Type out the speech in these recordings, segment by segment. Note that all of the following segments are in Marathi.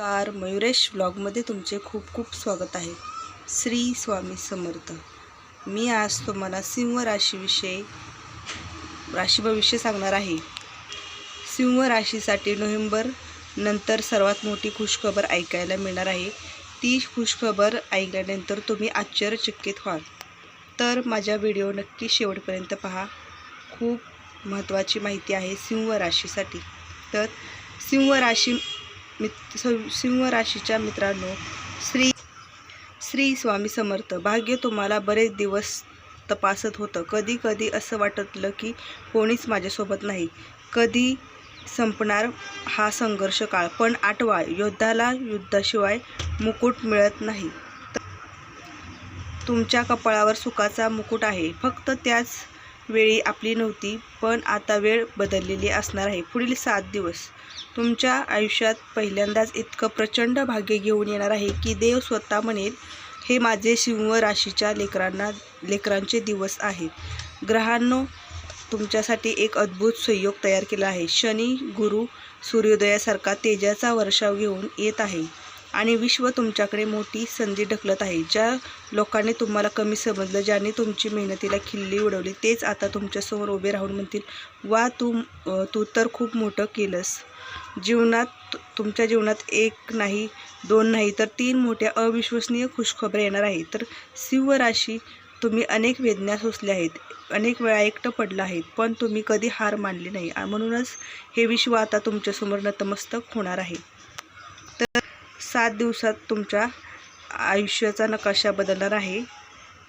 नमस्कार मयुरेश ब्लॉगमध्ये तुमचे खूप खूप स्वागत आहे. श्री स्वामी समर्थ. मी आज तुम्हाला सिंह राशीविषयी राशीभविष्य सांगणार आहे. सिंह राशीसाठी नोव्हेंबर नंतर सर्वात मोठी खुशखबर ऐकायला मिळणार आहे. ती खुशखबर ऐकल्यानंतर तुम्ही आश्चर्यचकित व्हाल. तर माझ्या व्हिडिओ नक्की शेवटपर्यंत पहा. खूप महत्त्वाची माहिती आहे सिंह राशीसाठी. तर सिंह राशी मित स- सिंह राशीच्या मित्रांनो श्री श्री स्वामी समर्थ भाग्य तुम्हाला बरेच दिवस तपासत होतं. कधी कधी असं वाटतलं की कोणीच माझ्यासोबत नाही. कधी संपणार हा संघर्ष काळ पण आठवा योद्धाला युद्धाशिवाय मुकुट मिळत नाही. तुमच्या कपाळावर सुखाचा मुकुट आहे. फक्त त्याच वेळी आपली नव्हती पण आता वेळ बदललेली असणार आहे. पुढील सात दिवस. तुमच्या आयुष्यात पहिल्यांदाच इतकं प्रचंड भाग्य घेऊन येणार आहे की देव स्वतः म्हणेल हे माझे सिंह राशीच्या लेकरांना लेकरांचे दिवस आहेत. ग्रहांनो तुमच्यासाठी एक अद्भुत संयोग तयार केला आहे. शनी गुरु सूर्योदयासारखा तेजाचा वर्षाव घेऊन येत आहे. आणि विश्व तुमच्याकडे मोठी संधी ढकलत आहे. ज्या लोकांनी तुम्हाला कमी समजलं ज्यांनी तुमची मेहनतीला खिल्ली उडवली तेच आता तुमच्यासमोर उभे राहून म्हणतील वा तू तू तर खूप मोठं केलंस. जीवनात तुमच्या जीवनात एक नाही दोन नाही तर तीन मोठ्या अविश्वसनीय खुशखबर येणार आहे तर सिंह राशी तुम्ही अनेक वेदना सोसल्या आहेत अनेक वेळा एकटं पडलं आहेत पण तुम्ही कधी हार मानली नाही. म्हणूनच हे विश्व आता तुमच्यासमोर नतमस्तक होणार आहे. सात दिवसात तुमच्या आयुष्याचा नकाशा बदलणार आहे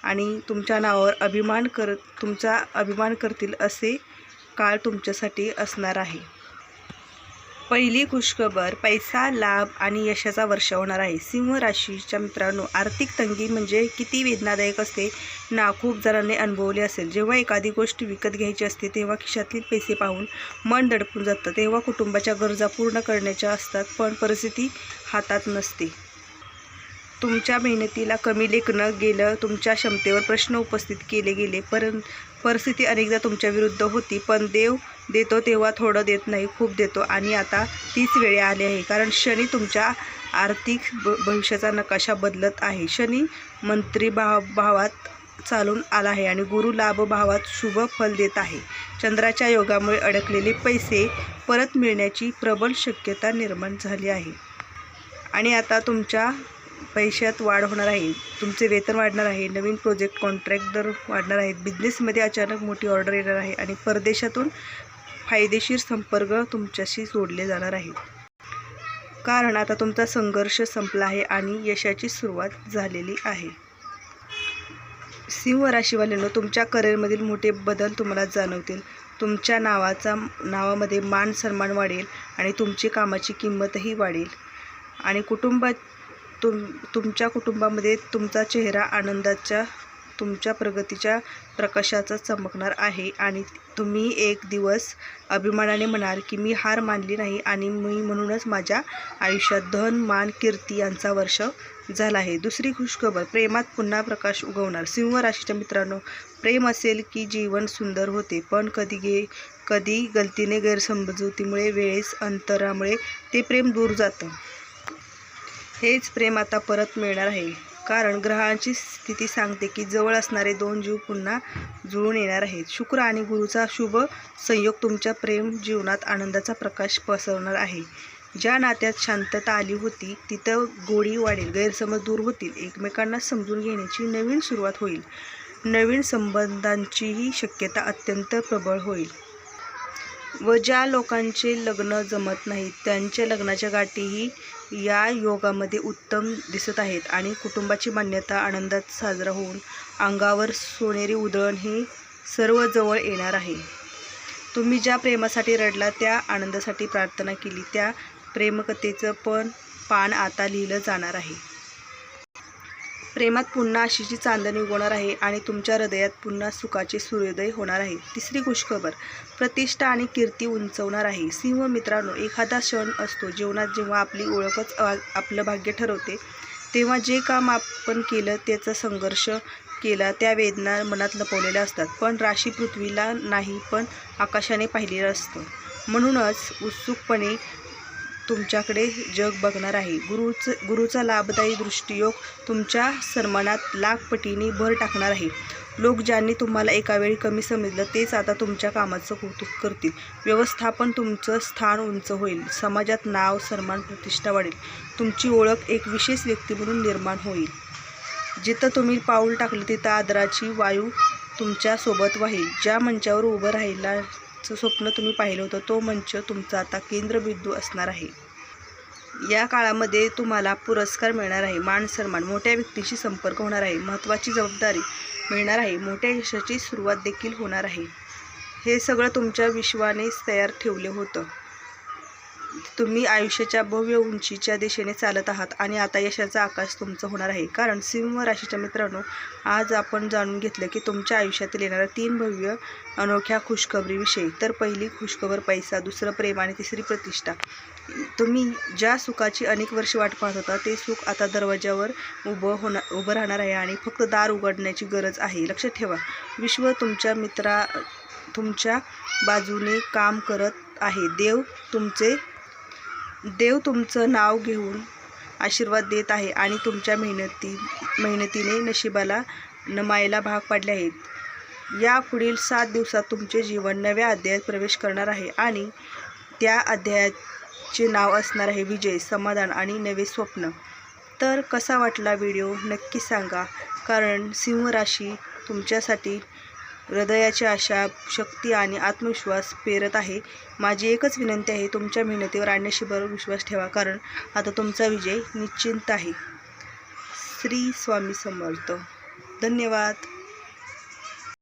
आणि तुमच्या नावावर अभिमान करत तुमचा अभिमान करतील असे काळ तुमच्यासाठी असणार आहे. पहिली खुशखबर पैसा लाभ आणि यशाचा वर्ष होणार आहे. सिंह राशीच्या मित्रांनो आर्थिक तंगी म्हणजे किती वेदनादायक असते ना खूप जणांनी अनुभवले असेल. जेव्हा एखादी गोष्ट विकत घ्यायची असते तेव्हा खिशातील पैसे पाहून मन दडपून जातं. तेव्हा कुटुंबाच्या गरजा पूर्ण करण्याच्या असतात पण परिस्थिती हातात नसते. तुमच्या मेहनतीला कमी लेखनं गेलं तुमच्या क्षमतेवर प्रश्न उपस्थित केले गेले. पण परिस्थिती अनेकदा तुमच्या विरुद्ध होती पण देव देतो तेव्हा थोडं देत नाही खूप देतो. आणि आता तीच वेळ आली आहे कारण शनी तुमच्या आर्थिक ब भविष्याचा नकाशा बदलत आहे. शनी मंत्री भाव भावात चालून आला आहे आणि गुरु लाभ भावात शुभ फल देत आहे. चंद्राच्या योगामुळे अडकलेले पैसे परत मिळण्याची प्रबल शक्यता निर्माण झाली आहे. आणि आता तुमच्या पैशात वाढ होणार आहे. तुमचे वेतन वाढणार आहे. नवीन प्रोजेक्ट कॉन्ट्रॅक्ट दर वाढणार आहेत. बिझनेसमध्ये अचानक मोठी ऑर्डर येणार आहे आणि परदेशातून फायदेशीर संपर्क तुमच्याशी जोडले जाणार आहेत. कारण आता तुमचा संघर्ष संपला आहे आणि यशाची सुरुवात झालेली आहे. सिंह राशीवाल्यांना तुमच्या करिअरमधील मोठे बदल तुम्हाला जाणवतील. तुमच्या नावाचा नावामध्ये मान सन्मान वाढेल आणि तुमची कामाची किंमतही वाढेल. आणि कुटुंबात तुम तुमच्या कुटुंबामध्ये तुमचा चेहरा आनंदाच्या तुमच्या प्रगतीच्या प्रकाशाचा चमकणार आहे आणि तुम्ही एक दिवस अभिमानाने म्हणाल की मी हार मानली नाही आणि मी म्हणूनच माझ्या आयुष्यात धन मान कीर्ती यांचा वर्ष झाला आहे. दुसरी खुशखबर प्रेमात पुन्हा प्रकाश उगवणार. सिंह राशीच्या मित्रांनो प्रेम असेल की जीवन सुंदर होते पण कधी गे कधी गलतीने गैरसमजुतीमुळे वेळेस अंतरामुळे ते प्रेम दूर जातं. हेच प्रेम आता परत मिळणार आहे. कारण ग्रहांची स्थिती सांगते की जवळ असणारे दोन जीव पुन्हा जुळून येणार आहेत. शुक्र आणि गुरुचा शुभ संयोग तुमच्या प्रेम जीवनात आनंदाचा प्रकाश पसरवणार आहे. ज्या नात्यात शांतता आली होती तिथं गोडी वाढेल गैरसमज दूर होतील एकमेकांना समजून घेण्याची नवीन सुरुवात होईल. नवीन संबंधांचीही शक्यता अत्यंत प्रबळ होईल. व ज्या लोकांचे लग्न जमत नाहीत त्यांच्या लग्नाच्या गाठीही या योगामध्ये उत्तम दिसत आहेत आणि कुटुंबाची मान्यता आनंदात साजरा होऊन अंगावर सोनेरी उधळण हे सर्व जवळ येणार आहे. तुम्ही ज्या प्रेमासाठी रडला त्या आनंदासाठी प्रार्थना केली त्या प्रेमकथेचं पण पान आता लिहिलं जाणार आहे. प्रेमात पुन्हा अशीची चांदणी उगवणार आहे आणि तुमच्या हृदयात पुन्हा सुखाचे सूर्योदय होणार आहे. तिसरी खुशखबर प्रतिष्ठा आणि कीर्ती उंचवणार आहे. सिंह मित्रांनो एखादा क्षण असतो जीवनात जेव्हा आपली ओळखच आपलं भाग्य ठरवते तेव्हा जे काम आपण केलं त्याचा संघर्ष केला त्या वेदना मनात लपवलेल्या असतात. पण राशी पृथ्वीला नाही पण आकाशाने पाहिलेलं असतं. म्हणूनच उत्सुकपणे तुमच्याकडे जग बघणार आहे. गुरुचं गुरुचा लाभदायी दृष्टियोग तुमच्या सन्मानात लाख पटीने भर टाकणार आहे. लोक ज्यांनी तुम्हाला एकावेळी कमी समजलं तेच आता तुमच्या कामाचं कौतुक करतील. व्यवस्थापन तुमचं स्थान उंच होईल. समाजात नाव सन्मान प्रतिष्ठा वाढेल. तुमची ओळख एक विशेष व्यक्ती म्हणून निर्माण होईल. जिथं तुम्ही पाऊल टाकलं तिथं आदराची वायू तुमच्यासोबत वाहील. ज्या मंचावर उभं राहिला चं स्वप्न तुम्ही पाहिलं होतं तो मंच तुमचा आता केंद्रबिंदू असणार आहे. या काळामध्ये तुम्हाला पुरस्कार मिळणार आहे मान सन्मान मोठ्या व्यक्तीशी संपर्क होणार आहे महत्त्वाची जबाबदारी मिळणार आहे मोठ्या यशाची सुरुवात देखील होणार आहे. हे सगळं तुमच्या विश्वानेच तयार ठेवले होतं. तुम्ही आयुष्याच्या भव्य उंचीच्या दिशेने चालत आहात आणि आता यशाचा आकाश तुमचं होणार आहे. कारण सिंह राशीच्या मित्रांनो आज आपण जाणून घेतलं की तुमच्या आयुष्यातील येणाऱ्या तीन भव्य अनोख्या खुशखबरीविषयी. तर पहिली खुशखबर पैसा दुसरं प्रेम आणि तिसरी प्रतिष्ठा. तुम्ही ज्या सुखाची अनेक वर्ष वाट पाहत होता ते सुख आता दरवाजावर उभं होणार उभं राहणार आहे आणि फक्त दार उघडण्याची गरज आहे. लक्षात ठेवा विश्व तुमच्या मित्रा तुमच्या बाजूने काम करत आहे. देव तुमचे देव तुमचं नाव घेऊन आशीर्वाद देत आहे आणि तुमच्या मेहनती मेहनतीने नशिबाला नमायला भाग पाडले आहेत. या पुढील सात दिवसात तुमचे जीवन नव्या अध्यायात प्रवेश करणार आहे आणि त्या अध्यायाचे नाव असणार आहे विजय समाधान आणि नवे स्वप्न. तर कसा वाटला व्हिडिओ नक्की सांगा कारण सिंह राशी तुमच्यासाठी हृदयाची आशा शक्ती आणि आत्मविश्वास पेरत आहे. माझी एकच विनंती आहे तुमच्या मेहनतीवर आणण्याशी बरोबर विश्वास ठेवा कारण आता तुमचा विजय निश्चिंत आहे. श्री स्वामी समर्थ. धन्यवाद.